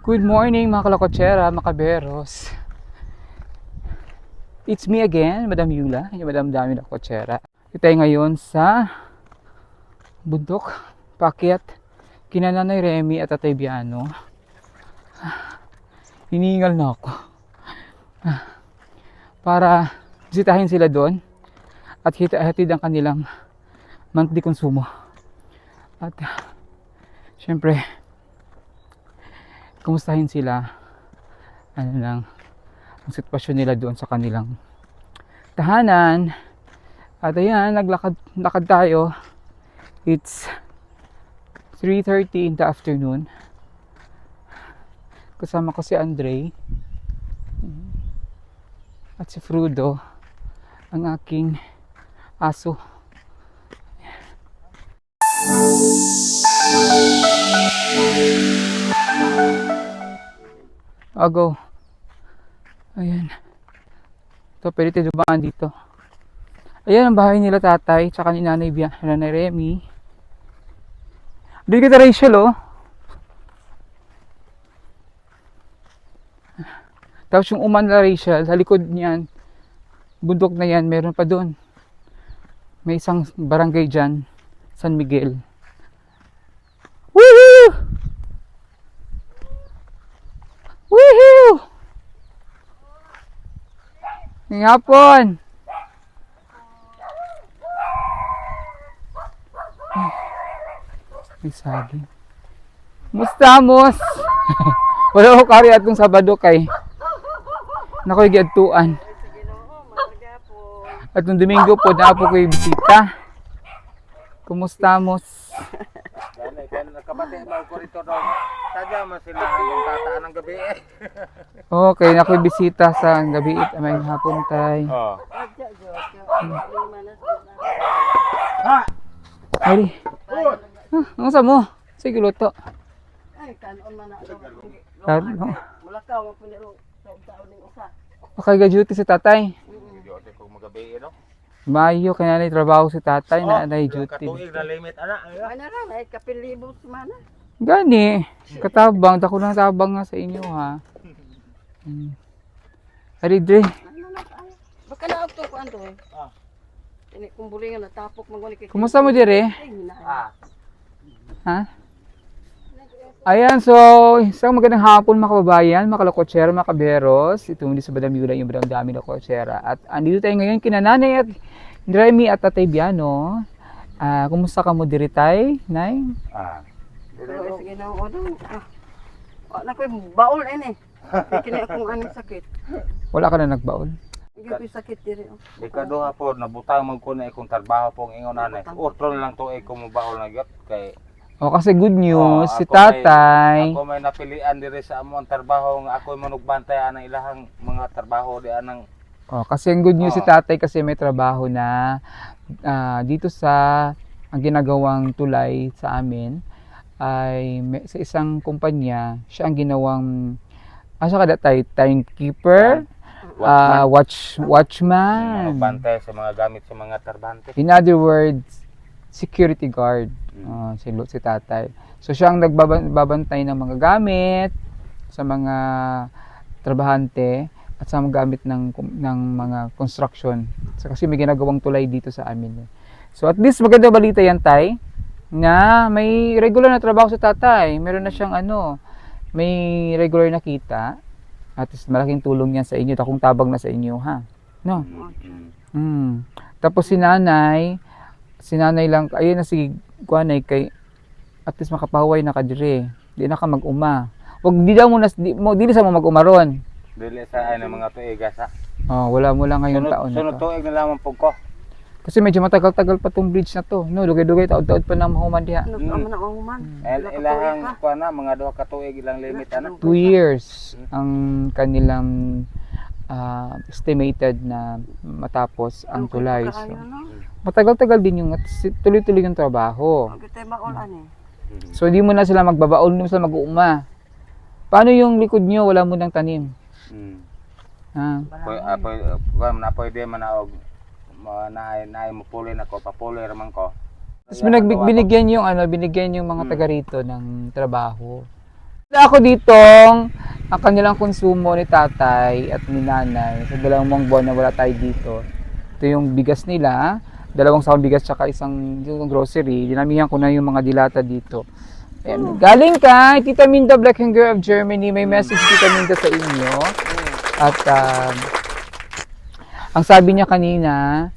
Good morning mga kalakotsera, mga kaberos. It's me again, Madam Yula, yung Madam Dami na kotsera. Tayo ngayon sa bundok, pakyat, kina Nanay Remy at Tatay Biano. Hiningal na ako. Para bisitahin sila doon at hita-hatid ang kanilang monthly konsumo. At syempre, kumustahin sila? Ano lang ang sitwasyon nila doon sa kanilang tahanan. At ayan naglakad lakad tayo. It's 3.30 in the afternoon. Kasama ko si Andre. At si Frudo ang aking aso. I'll go. Ayan. Ito, pwede tayo dito. Ayan ang bahay nila tatay, tsaka ni nanay, Bia, nanay Remy. Doon kita Rachel, oh. Tapos yung uman na Rachel, sa likod niyan, bundok na yan, meron pa doon. May isang barangay dyan, San Miguel. Ngayong hapon! May saging. Musta, Mos? Wala ko kari atong Sabado kay. Nakoy giadtuan. At nung Domingo po, na po ko'y bisita. Kumusta, Mos? Dali, kaya nakapatid mo ko rito daw. Sadya man sila ang tataan ng gabi eh. Okay, nakoy bisita sa gabi it may hapon tay. Oo. Ari. Ah, ang sa mo? Sige luto. Ay, kanon man na do. Kano? Mulakaw mo piniro sa taon ning usa. Okay, si tatay. Ako kung magabi eh no. Mayo kaya na trabaho si tatay na na duty. Katuig na limit ana. Ano ra ay kapilibo semana. Gani, katabang, dako ng tabang nga sa inyo ha. Hmm. Ari Dre, Ano na ay. Baka na ako ko ando eh. Ah. Ini kumbulingan na tapok mangoni kay. kumusta mo dire? Ah. Ha? Ayan, so, isang magandang hapon mga kababayan, mga kalokotsera, mga kaberos. Ito muli sa Badam Yula, yung Badam Dami na Kotsera. At andito tayo ngayon kina Nanay at Remy at Tatay Biano. Ah, kumusta ka mo diri tay, Nay? Ah. Sige na odo. Ah. Wa na koy baol ini. Kini akong ani sakit. Wala ka na nagbaon? Igi koy sakit diri. oh. Di ka duha po nabutang man ko na ikong trabaho pong ingon ana. Utro na lang to ay kumubaol na gyud kay O kasi good news, Oh, si ako tatay. Ako may napilian diri sa among trabaho nga ako manugbantay anang ilahang mga trabaho di anang O, kasi ang good news si Oo. tatay kasi may trabaho na ah, dito sa ang ginagawang tulay sa amin ay may, sa isang kumpanya, siya ang ginawang asa kada tay timekeeper, ah, watch watchman. magbantay sa mga gamit sa mga trabahante. In other words, security guard. Ah, si, si tatay. So siya ang nagbabantay ng mga gamit sa mga trabahante at sa mga gamit ng ng mga construction. So, kasi may ginagawang tulay dito sa amin. eh. So at least maganda balita yan tay na may regular na trabaho sa tatay. Meron na siyang ano, may regular na kita. At least malaking tulong yan sa inyo. Takong tabang na sa inyo ha. No? Hmm. Tapos si nanay, si nanay lang, ayun na si Kuanay kay at least makapahuway na ka dire. Di na ka mag-uma. Wag di daw mo na di, mo dili sa mo mag-uma ron. Dili sa ay ng mga tuiga sa. Oh, wala mo lang ngayong Sunod, taon na sunod to. tuig na lamang po ko. Kasi medyo matagal-tagal pa tong bridge na to. No, dugay-dugay taod-taod pa nang mahuman diha. Ano man na mahuman. El, ilahang kuha na mga duha ka tuig ilang limit ana. Two years ang kanilang ah, estimated na matapos ang tulay. So, matagal-tagal din yung tuloy-tuloy yung trabaho. Maol ani. So, di mo na sila magbabaon, di mo sila mag-uuma. Paano yung likod nyo? Wala mo ng tanim. Mm. Ha? Pwede, ah, pwede, na pwede man na na na mo puloy na ko, papuloy raman ko. Tapos binag- binigyan yung ano, binigyan yung mga Hmm. taga rito ng trabaho. Ako ditong ang kanilang konsumo ni tatay at ni nanay sa dalawang buwan na wala tayo dito. Ito yung bigas nila, dalawang sahong bigas tsaka isang yung grocery. Dinamihan ko na yung mga dilata dito. Ayan. Galing ka, Tita Minda Black and Girl of Germany. May message Tita Minda sa inyo. At um, ang sabi niya kanina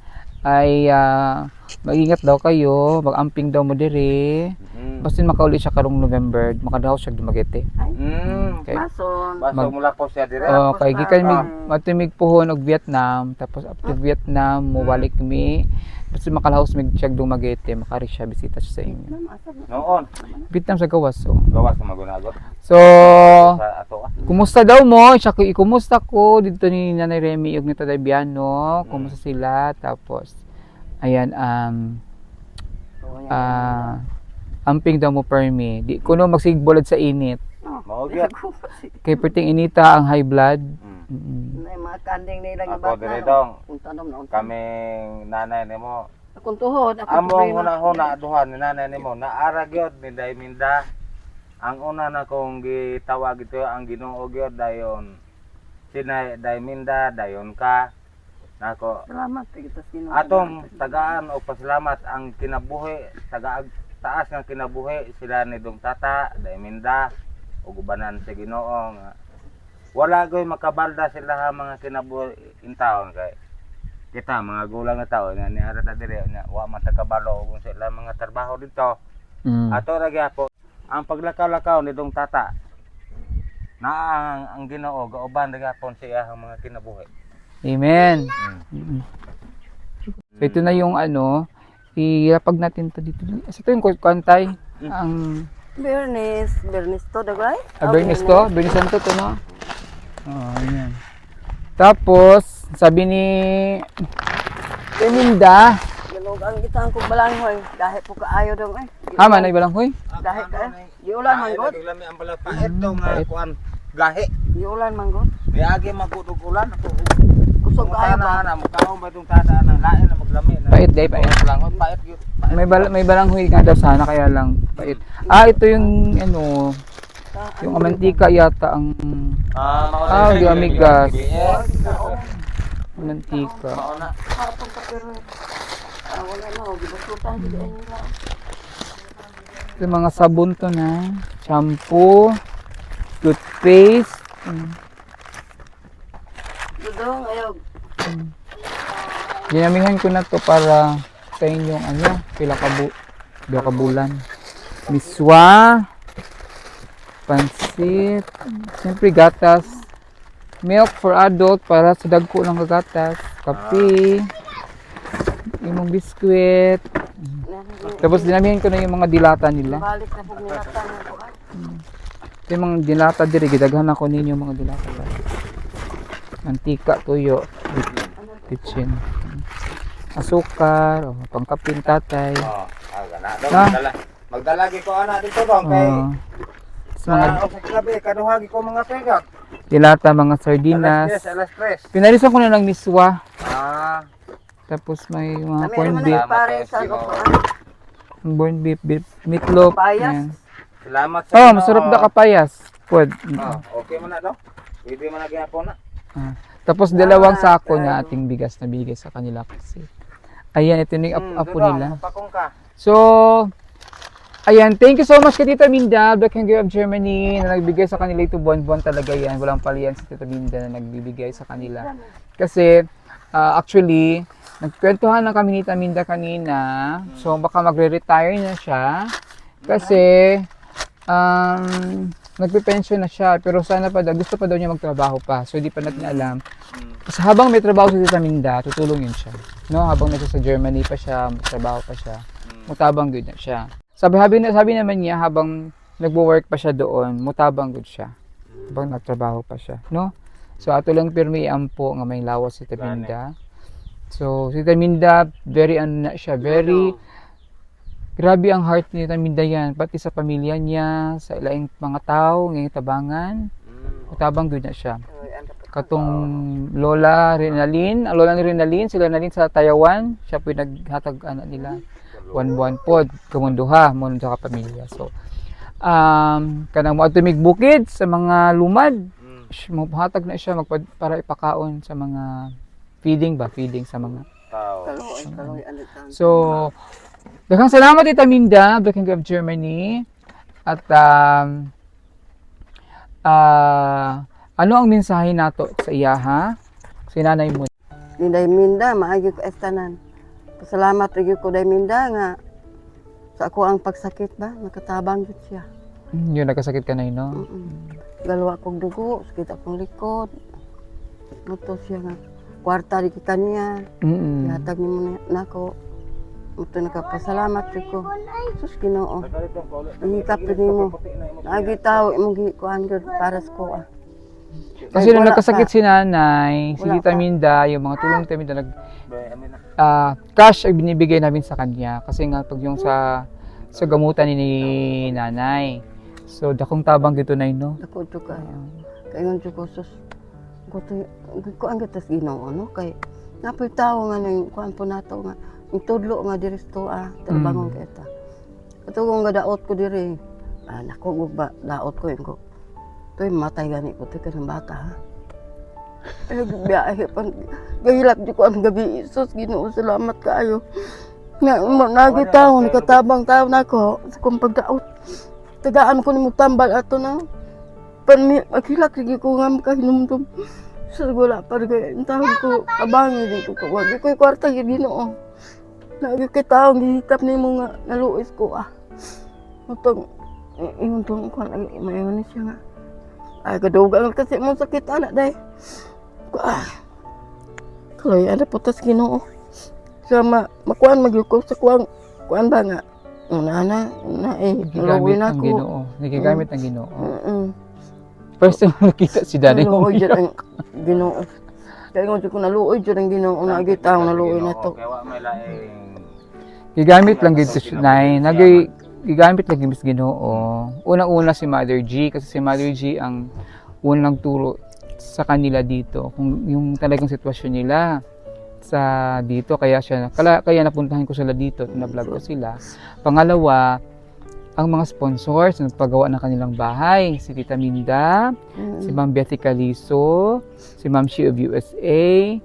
ay ah, mag-ingat daw kayo, mag-amping daw mo dire. Mm. Basta makauli siya karong November, makadaw siya dumagete. Mm. Okay. Baso Mag- mula po siya dire. Oh, kay gikan mig Um, matumig puhon og Vietnam, tapos after Vietnam mo balik mi. Basta makalahos mig siya dumagete, makari siya bisita siya sa inyo. Noon, Vietnam sa gawas so. gawas na magunagot. So, Sa ah. Kumusta daw mo? Siya ko ikumusta ko dito ni Nanay Remy ug ni Tatay Biano. Kumusta sila? Tapos ayan um ah amping daw mo permi. Di kuno magsigbolad sa init. Mao gyud. Kay perting inita ang high blood. Mm. Nay mga kanding nila nga Ako dire dong. Kaming nanay nimo. Akong tuhod, ako Among huna-huna duha ni nanay nimo naara gyud ni Day Minda. Ang una na kong gitawag ito ang Ginoo gyud dayon. Sinay Day Minda dayon ka. Nako Salamat kita sino. atong tagaan o pasalamat ang kinabuhi taga taas nga kinabuhi sila ni Dong Tata, Daiminda ug ubanan sa Ginoo nga wala goy makabalda sila ha mga kinabuhi in taon kay kita mga gulang nga tao nga ni arata dire nga wa man takabalo ug sila mga trabaho dito Mm. ato ra gyapon ang paglakaw-lakaw ni Dong Tata na ang, ang Ginoo gauban ra gyapon sa iyang mga kinabuhi Amen. mm. Mm. So ito na yung ano, ilapag natin to dito. Sa ito yung kwantay. Ang Bernis, Bernis to dagay. awareness to, Benisanto to no. Oh, yan. Tapos, sabi ni Teminda, Galog ang kita ang balangoy dahil po kaayo dong ay. hama na ibalang hoy. Dahil ka. Di ulan manggot. Naglami ang bala paet daw nga kuan gahi. Di ulan manggot. Niagi magudog ulan ako. Kusog kaayo ba? na mukaon ba itong tada ng lain na maglami na. Pait, day, pait. lang paet gyud. Paet. May bal may balang hoy nga daw sana kaya lang pait. Ah, ito yung ano, yung mantika yata ang Ah, Ah, di amigas. Yes. mantika. Mao na. Ah, wala na, gibasutan gid ay nila. Ito mga sabon to na. Shampoo, toothpaste. mm. Dudong ayo. Ginamihan ko na to para sa inyong ano, pila ka bu dua ka bulan. Miswa, pansit, siyempre gatas, milk for adult para sa dagko ng gatas, kape, imong biskwit. Tapos dinamihan ko na yung mga dilata nila. Balik na pug nilatan ko. ah. Ito yung mga dilata diri, gidaghan ako ninyo mga dilata. ba. Mantika, tuyo, kitchen. Asukar, oh, pangkapin tatay. Oh, ah, Ah. magdala. Magdala gyud ko ana dito dong kay Oh, sa mga gabi kaduhagi ko mga pegak. dilata, mga Alas sardinas. 10, alas 3. Pinalisan ko na ng miswa. Ah, Tapos may mga Kami corned naman beef, ang pare sa Salamat, kuan. corned beef, beef meatloaf. Papayas. yan. salamat sa Oh, Ginoo. masarap na kapayas. Food. Ah, okay mo na daw. Pwede mo na gyapon na. Ah. Tapos dalawang sako na ating bigas na bigay sa kanila kasi. Ayan, ito na yung ap- Hmm, apo dudong, nila. Pakong ka. So, ayan, thank you so much kay Tita Minda, Black and Girl of Germany, na nagbigay sa kanila ito buwan-buwan talaga yan. Walang paliyan si Tita Minda na nagbibigay sa kanila. Kasi, ah, actually, nagkwentuhan lang kami ni Tita Minda kanina. So, baka magre-retire na siya. Kasi, um, nagpe-pension na siya. Pero sana pa daw, gusto pa daw niya magtrabaho pa. So, hindi pa natin alam. Kasi habang may trabaho si Tita Minda, tutulungin siya. No, habang nasa sa Germany pa siya, trabaho pa siya mutabang good na siya. Sabi, sabi, sabi naman niya habang nagwo-work pa siya doon, mutabang good siya. Habang nagtrabaho pa siya, no? So ato lang pirmi ampo nga may lawas si Taminda. So si Taminda very ano na siya, very grabe ang heart ni Taminda yan, pati sa pamilya niya, sa ilaing mga tao, ngayong tabangan, Mm. mutabang good na siya. Katong Lola Rinalin, ang Lola ni Rinalin, sila Rinalin sa Taiwan, siya po yung naghatag anak nila. One buwan po, kumunduha, muna sa kapamilya. So, um kanang mo tumig bukid sa mga lumad Mm. Mabuhatag na siya magpa, para ipakaon sa mga feeding ba feeding sa mga Tao. Kaloy, kaloy, so daghang salamat Tita Minda Baking of Germany at um ah ano ang mensahe nato sa iya ha si nanay mo Ni Day Minda, maagi ko estanan. Pasalamat rin ko Day Minda nga sa ako ang pagsakit ba, nakatabang gid siya. Hmm, yun nagkasakit ka na yun, no Mm-mm. Galwa kong dugo, sakit akong likod. Muto siya nga. Kwarta di kita niya. Mm-mm. Ihatag ni mo na ako. Muto nakapasalamat rin ko. Sus ginoo. Ihikap rin mo. Naagi tao, imong gikuhan gud para sa ko ah. Kasi nung nagkasakit si nanay, si Tita. Minda, yung mga tulong ni Tita Minda, nag, ah, cash ang binibigay namin sa kanya. Kasi nga, pag yung sa, sa gamutan ni, ni nanay. So, dakong tabang dito na no? Ako to kayo. Kayon to ko sus. Ko to ko ang gatas ginoo no kay napoy tao nga nang kuan po nato nga yung tudlo nga diri tuwa trabangon Mm. kita. Ato kung gadaot ko diri. Ah nako ba daot ko yung ko. Toy matay gani ko to kanang bata ha. Ay biyahe pan gahilak di ko ang gabi sus Ginoo salamat kaayo. Nga mo nagi tao nakatabang tao nako sa kong pagdaot. Tagaan ko ni mo tambal ato na pan maghilak lagi ko nga makahinumdum sa wala pa rin kaya ang tawag ko abangi di ko di ko kwarta yung ginoo lagi kay tao gihitap ni mo nga naluis ko ah. Matong ingon tong ko lagi mayon siya nga. Ay kadugang kasi mo sakit anak day. Ah. Kaloy ada putas ginoo. Sama makuan magyuko sa kuang kuan ba nga? Una na na eh naluwi na ang ko ginoo. Nagigamit ang ginoo. Mm-mm. First time nakita si daddy. Naluoy dyan ang ginoo. Kaya nga ko naluoy dyan ang ginoo. Nagi tao naluoy na to. Kaya wa may laing Gigamit lang gito si Nay. Nagi gigamit lang gito Ginoo. Unang-una si Mother G kasi si Mother G ang unang turo sa kanila dito kung yung talagang sitwasyon nila sa dito kaya siya kaya, kaya napuntahan ko sila dito at na-vlog ko sila. Pangalawa, ang mga sponsors na nagpagawa ng kanilang bahay, si Tita Minda, si Ma'am Betty Caliso, si Ma'am She of USA,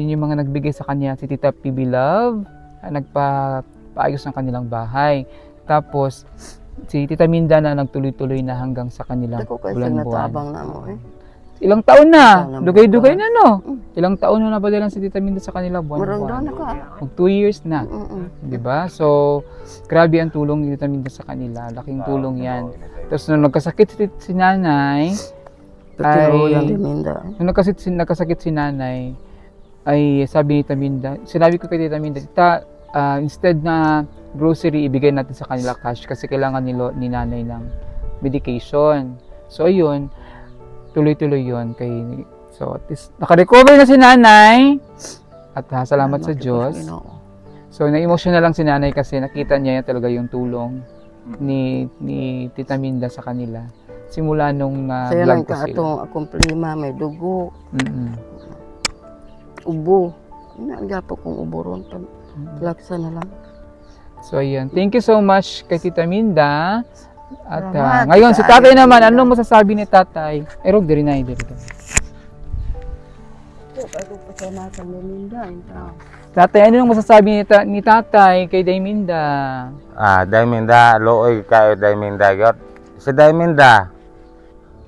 yun yung mga nagbigay sa kanya, si Tita PB Love, ah, nagpa-paayos ng kanilang bahay. Tapos, si Tita Minda na nagtuloy-tuloy na hanggang sa kanilang Ako kasi bulan-buwan. natabang na mo eh. Ilang taon na, Ilang dugay-dugay na no. Mm. Ilang taon na nabadalan si Tita Minda sa kanila Marang buwan-buwan. na ka. Mag two years na. Mm-mm. Di ba? So, grabe ang tulong ni Tita Minda sa kanila. Laking tulong yan. Tapos nung nagkasakit si, si nanay, Ay. yan di minda. nung nagkasakit si, nagkasakit si nanay, ay sabi ni Taminda, sinabi ko kay Tita Minda, Tita, ah, instead na grocery, ibigay natin sa kanila cash kasi kailangan ni, lo- ni nanay ng medication. So, ayun, tuloy-tuloy yun kay So, at least, naka-recover na si nanay. At ha, salamat sa Salamat Diyos. sa Ginoo. So, na-emotional lang si nanay kasi nakita niya yan talaga yung tulong ni ni Tita Minda sa kanila. Simula nung uh, vlog ko ka sila. atong akong may dugo, Mm-mm. ubo. Nagyapo kong ubo ron. Laksa na lang. So, ayan. Thank you so much kay Tita Minda. At ah, ngayon, si tatay naman, anong masasabi ni tatay? Erog, diri na, diri ka. Tatay, ano yung masasabi ni, ta- ni tatay kay Dayminda? Ah, Dayminda, looy kayo Dayminda gyud. Si Dayminda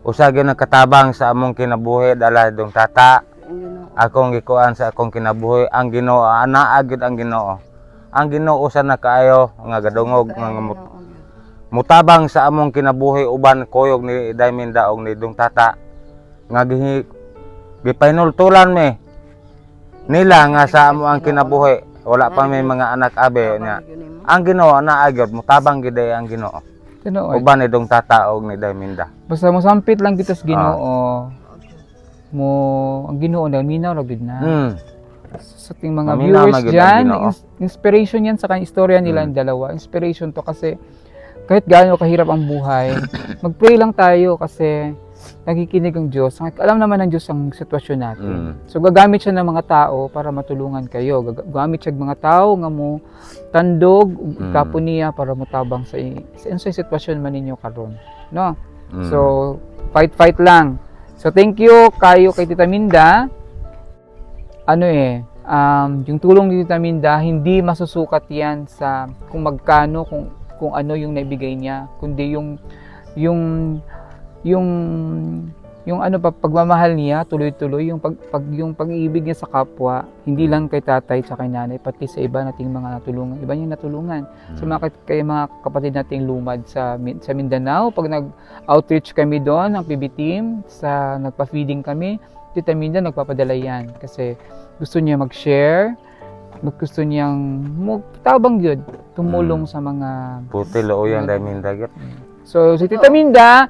usa gyud nagkatabang sa among kinabuhi dala dong tata. Akong gikuan sa akong kinabuhi ang Ginoo ana gyud ang Ginoo. Ang Ginoo usa na kaayo nga gadungog nga. Mutabang sa among kinabuhi uban koyog ni Dayminda og ni dong tata nga gihi gipainultulan me nila nga sa amo ang kinabuhi wala pa may mga anak abe niya ang Ginoo na agyod mutabang gid ay ang Ginoo Tinood. uban ni dong tata og ni Dayminda Basta mo sampit lang kita Ah. sa Ginoo. Mo ang Ginoo na minaw ra gid na. hmm Sa ating mga viewers diyan, Ginoo. ins- inspiration yan sa kanya istorya nila ang dalawa. Inspiration to kasi kahit gaano kahirap ang buhay, mag-pray lang tayo kasi nakikinig ang Diyos. Alam naman ng Diyos ang sitwasyon natin. Mm. So gagamit siya ng mga tao para matulungan kayo. Gag- Gagamit siya ng mga tao nga mo tandog Mm. ikapo niya para mutabang sa sa unsay sitwasyon man ninyo karon. No? Mm. So fight fight lang. So thank you kayo kay Tita Minda. Ano eh, um, yung tulong ni Tita Minda, hindi masusukat yan sa kung magkano, kung, kung ano yung naibigay niya, kundi yung, yung, yung, yung ano pa, pagmamahal niya, tuloy-tuloy, yung, pag, pag, yung pag-ibig niya sa kapwa, hindi lang kay tatay at kay nanay, pati sa iba nating mga natulungan, iba niyang natulungan. Sa mga, kay- mga kapatid nating lumad sa, sa Mindanao, pag nag-outreach kami doon, ang PB team, sa nagpa-feeding kami, Tita Minda nagpapadala yan kasi gusto niya mag-share, mag- gusto niyang magtabang yun, tumulong sa mga Puti loo yan dahil mindagat. So, si Tita Minda,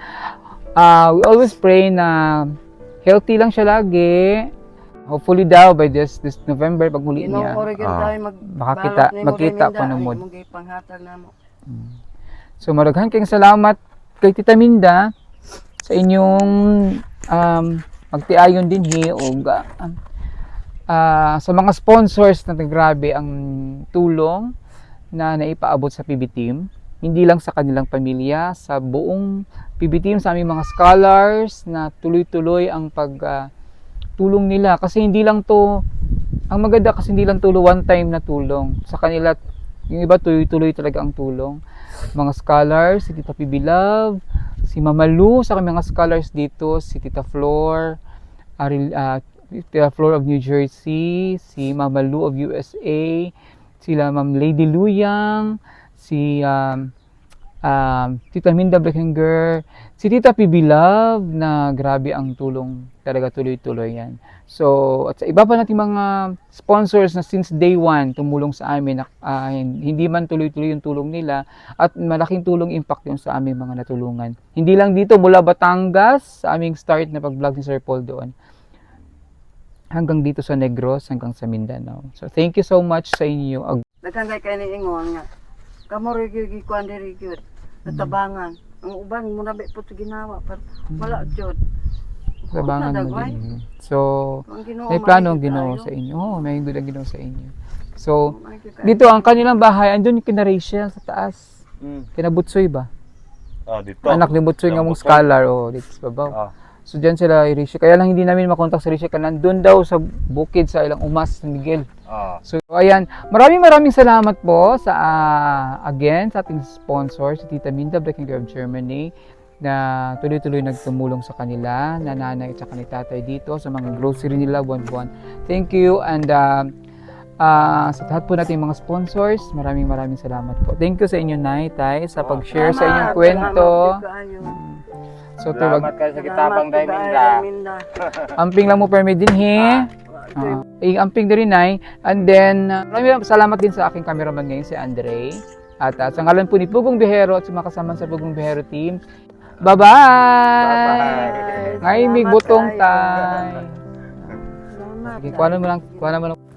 uh, we always pray na healthy lang siya lagi. Hopefully daw by this this November pag muli niya. Ah. tayo mag Makakita, balot ni magkita pa na mo. So maraghan kayong salamat kay Tita Minda sa inyong um, magtiayon din hi og ah, ah, sa mga sponsors na grabe ang tulong na naipaabot sa PB team. Hindi lang sa kanilang pamilya, sa buong PB team, sa aming mga scholars na tuloy-tuloy ang pag ah, tulong nila. Kasi hindi lang to, ang maganda kasi hindi lang tulo one time na tulong. Sa kanila, yung iba tuloy-tuloy talaga ang tulong mga scholars, si Tita PB Love, si Mama Lu, sa mga scholars dito, si Tita Flor, Aril, ah, Tita Flor of New Jersey, si Mama Lu of USA, sila Ma'am Lady Luyang, si um, um, Tita Minda Breckinger, si Tita PB Love na grabe ang tulong talaga tuloy-tuloy yan. So, at sa iba pa nating mga sponsors na since day one tumulong sa amin, ah, hindi man tuloy-tuloy yung tulong nila at malaking tulong impact yung sa aming mga natulungan. Hindi lang dito mula Batangas sa aming start na pag-vlog ni Sir Paul doon hanggang dito sa Negros, hanggang sa Mindanao. So, thank you so much sa inyo. Ag- Daghang kay kay ni ingon nga. Kamo ri gyud gikuan diri gyud. Natabangan. Ang uban mo na po sa ginawa pero wala jud. Sabangan mo din. So, may plano ang Ginoo sa inyo. Oo, may good ang Ginoo sa inyo. So, tayo. dito ang kanilang bahay, andun yung kina Rachel sa taas. Mm. Kina Butsoy ba? Oh, dito. Anak ni Butsoy nga mong scholar. Oh, dito sa babaw. Oh. So, dyan sila, Rachel. Kaya lang hindi namin makontak si Rachel. Kaya nandun daw sa bukid sa ilang umas, San Miguel. Oh. So, ayan. Maraming maraming salamat po sa, ah, again, sa ating sponsor, si Tita Minda Breckinger of Germany, na tuloy-tuloy nagtumulong sa kanila, na nanay at saka ni tatay dito, sa mga grocery nila, buwan-buwan. Thank you, and ah, ah, sa lahat po nating mga sponsors, maraming maraming salamat po. Thank you sa inyo, Nay, Tay, sa pag-share sa inyong Salamat, kwento. salamat. So, tuwag, Salamat kayo sa kitapang Salamat dahil minda. Amping lang mo permit din, he. Ah, eh, amping din rin ay. And then, uh, maraming salamat din sa aking cameraman ngayon, si Andre. At uh, sa ngalan po ni Pugong Bihero at sa mga kasama sa Pugong Bihero team, bye-bye! Bye-bye. Ngayon, may butong kayo. tay. Salamat. Sige, kuha mo lang, kuha mo lang.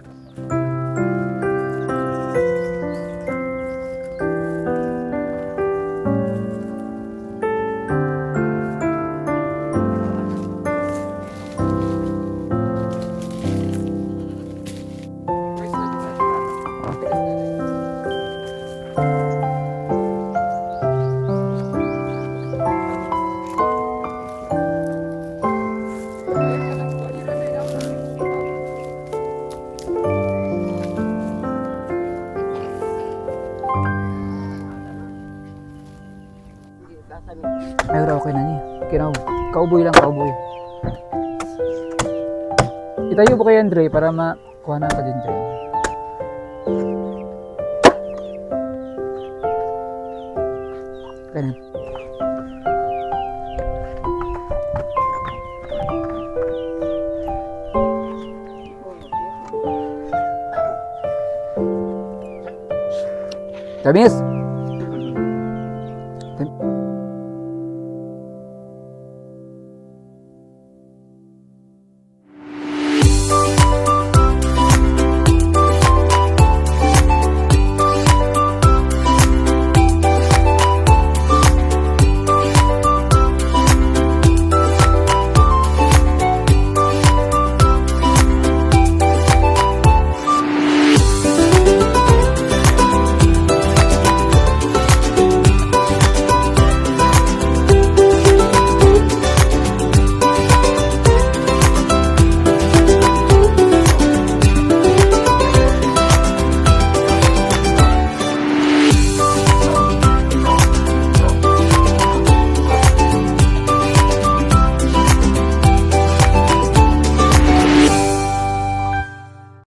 Kay Andre para makuha na ka din dyan. Ganun. Tamis!